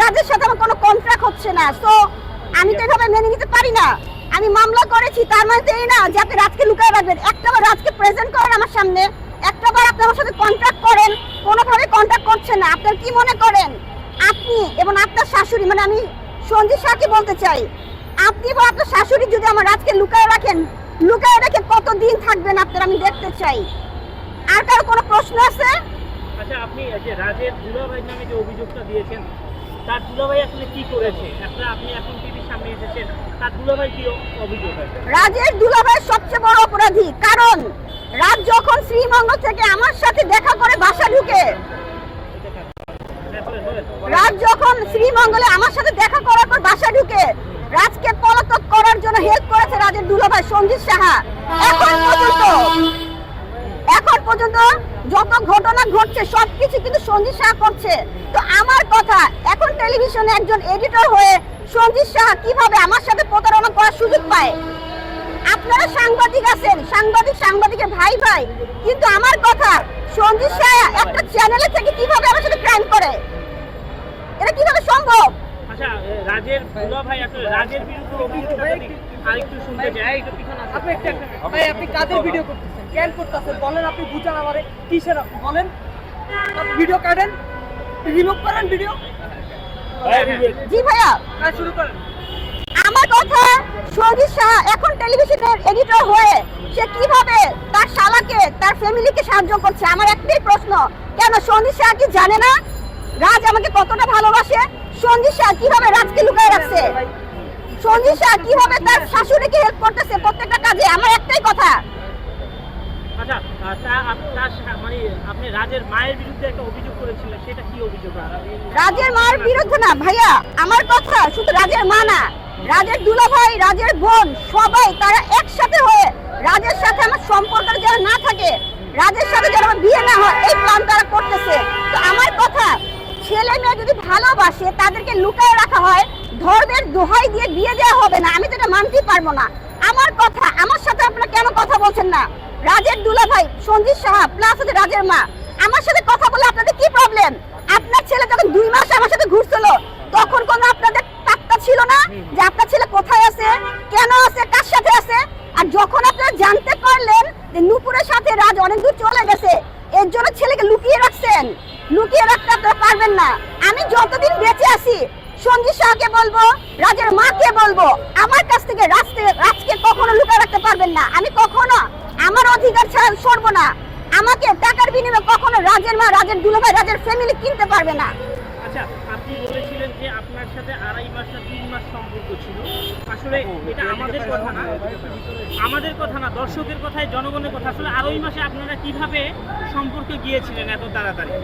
রাজের সাথে আমার কোনো কন্ট্রাক্ট হচ্ছে না। সো আমি তো এভাবে মেনে নিতে পারি না। আমি মামলা করেছি, তার মানে এই না যে আপনি রাজকে লুকায় রাখবেন। একটা বার রাজকে প্রেজেন্ট করেন আমার সামনে, একটা বার আপনি আমার সাথে কন্ট্রাক্ট করেন, কোনোভাবে কন্ট্রাক্ট করছেন না। আপনার কি মনে করেন? আপনি এবং আপনার শাশুড়ি মানে আমি সঞ্জিত শাহকে বলতে চাই, আপনি বা আপনার শাশুড়ি যদি আমার রাজকে লুকায় রাখেন, লুকায় রেখে কতদিন থাকবেন আপনার আমি দেখতে চাই? আর কারও কোনো প্রশ্ন আছে? আচ্ছা আপনি যে রাজের দুলাভাই নামে যে অভিযোগটা দিয়েছেন, তার দুলাভাই আসলে কি করেছে? একটা আপনি এখন টিভির সামনে এসেছেন, তার দুলাভাই কি অভিযোগ রাজের দুলাভাই সবচেয়ে বড় অপরাধী। কারণ রাজ যখন শ্রীমঙ্গল থেকে আমার সাথে দেখা করে বাসা ঢুকে। রাজ যখন শ্রীমঙ্গলে আমার সাথে দেখা করার পর বাসা ঢুকে, রাজকে পলাতক করার জন্য হেল্প করেছে রাজের দুলাভাই সঞ্জিত সাহা। এখন পর্যন্ত এখন পর্যন্ত যত ঘটনা ঘটছে সবকিছু কিন্তু সঞ্জিত সাহা করছে। তো আমার কথা এখন টেলিভিশনে একজন এডিটর হয়ে সঞ্জিত সাহা কীভাবে আমার সাথে প্রতারণা করার সুযোগ পায়? আপনারা সাংবাদিক আছেন সাংবাদিক সাংবাদিকের ভাই ভাই কিন্তু আমার কথা সঞ্জিত সাহা একটা চ্যানেলে থেকে কীভাবে আমার সাথে ক্রাইম করে? এটা কীভাবে সম্ভব? আচ্ছা এ, রাজের দুলাভাই আসলে রাজের বিরুদ্ধে অভিযোগটা যদি আরেকটু শুনতে চাই একটু পিছনে আপনি একটা ভাই আপনি কাদের ভিডিও করতেছেন? কেন করতেছেন বলেন আপনি বুঝান আমারে কিসের বলেন। ভিডিও কাটেন রিমুভ করেন ভিডিও জি ভাইয়া। কাজ শুরু করেন। আমার কথা এখন টেলিভিশনের এডিটর হয়ে সে কীভাবে তার শালাকে তার ফ্যামিলিকে সাহায্য করছে? আমার একটাই প্রশ্ন কেন সঞ্জিত সাহা কি জানে না? রাজ আমাকে কতটা ভালোবাসে? সঞ্জিত সাহা কীভাবে রাজকে লুকায় রাখছে? সঞ্জিত সাহা কীভাবে তার শাশুড়িকে হেল্প করতেছে প্রত্যেকটা কাজে? আমার একটাই কথা আচ্ছা আহ, তা আপ- তার সা- মানে আপনি রাজের মায়ের বিরুদ্ধে না, ভাইয়া, আমার কথা শুধু রাজের মা না, রাজের দুলাভাই, রাজের বোন, সবাই তারা একসাথে হয়ে রাজের সাথে আমার সম্পর্ক যেন না থাকে, রাজের সাথে যেন আমার বিয়ে না হয়, এই প্ল্যান তারা করতেছে। তো আমার কথা, ছেলে মেয়ে যদি ভালোবাসে, তাদেরকে লুকায় রাখা হয়, ধর্মের দোহাই দিয়ে বিয়ে দেওয়া হবে না, আমি তো এটা মানতেই পারব না। আমার কথা, আমার সাথে আপনারা কেন না দুলা ভাই, সঞ্জিত সাহা প্লাস হচ্ছে রাজের মা। আমার সাথে কথা বলে আপনাদের কি প্রবলেম আপনার ছেলে যখন দুই মাস আমার সাথে ঘুরছিল, তখন কোন আপনাদের পাত্তা ছিল না যে আপনার ছেলে কোথায় আছে, কেন আছে, কার সাথে আছে? আর যখন আপনারা জানতে পারলেন যে নুপুরের সাথে রাজ অনেক দূর চলে গেছে, এর জন্য ছেলেকে লুকিয়ে রাখছেন। লুকিয়ে রাখতে আপনারা পারবেন না। আমি যতদিন বেঁচে আছি, সঞ্জিত শাহকে বলব, রাজের মাকে বলব, আমার কাছ থেকে রাজকে রাজকে কখনো লুকিয়ে রাখতে পারবেন না। আমি কখনো আমার অধিকার ছাড়া সরবো না। আমাকে টাকার বিনিময়ে কখনো রাজের মা রাজের দুলাভাই রাজের ফ্যামিলি কিনতে পারবে না। আচ্ছা আপনি বলেছিলেন যে আপনার সাথে আড়াই মাস না তিন মাস সম্পর্ক ছিল। আসলে এটা আমাদের কথা না। আমাদের কথা না দর্শকের কথাই জনগণের কথা। আসলে আড়াই মাসে আপনারা কীভাবে সম্পর্কে গিয়েছিলেন এত তাড়াতাড়ি?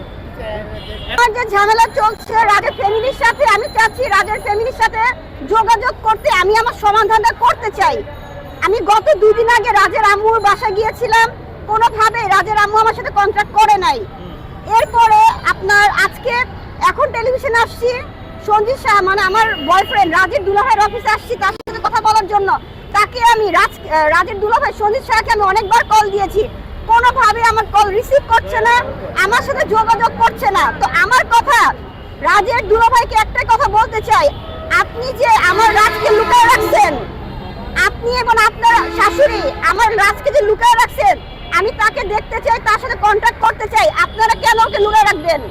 আমার যে ঝামেলা চলছে রাজের ফ্যামিলির সাথে আমি চাচ্ছি রাজের ফ্যামিলির সাথে যোগাযোগ করতে আমি আমার সমাধানটা করতে চাই। আমি গত দুদিন আগে রাজের আম্মুর বাসায় গিয়েছিলাম। কোনোভাবে রাজের আম্মু আমার সাথে কন্ট্রাক্ট করে নাই। এরপরে আপনার আজকে এখন টেলিভিশনে আসছি। সঞ্জিত শাহ মানে আমার বয়ফ্রেন্ড রাজের দুলাভাইয়ের অফিসে আসছি তার সাথে কথা বলার জন্য। তাকে আমি রাজ রাজের দুলাভাই সঞ্জিত শাহকে আমি অনেকবার কল দিয়েছি। কোনোভাবে আমার কল রিসিভ করছে না আমার সাথে যোগাযোগ করছে না। তো আমার কথা রাজের দুলাভাইকে একটাই কথা বলতে চাই। আপনি যে আমার রাজকে লুকায় রাখছেন আপনি এবং আপনার শাশুড়ি। আমার রাজকে যে লুকায় রাখছেন, আমি তাকে দেখতে চাই, তার সাথে কন্ট্যাক্ট করতে চাই। আপনারা কেন ওকে লুকায় রাখবেন?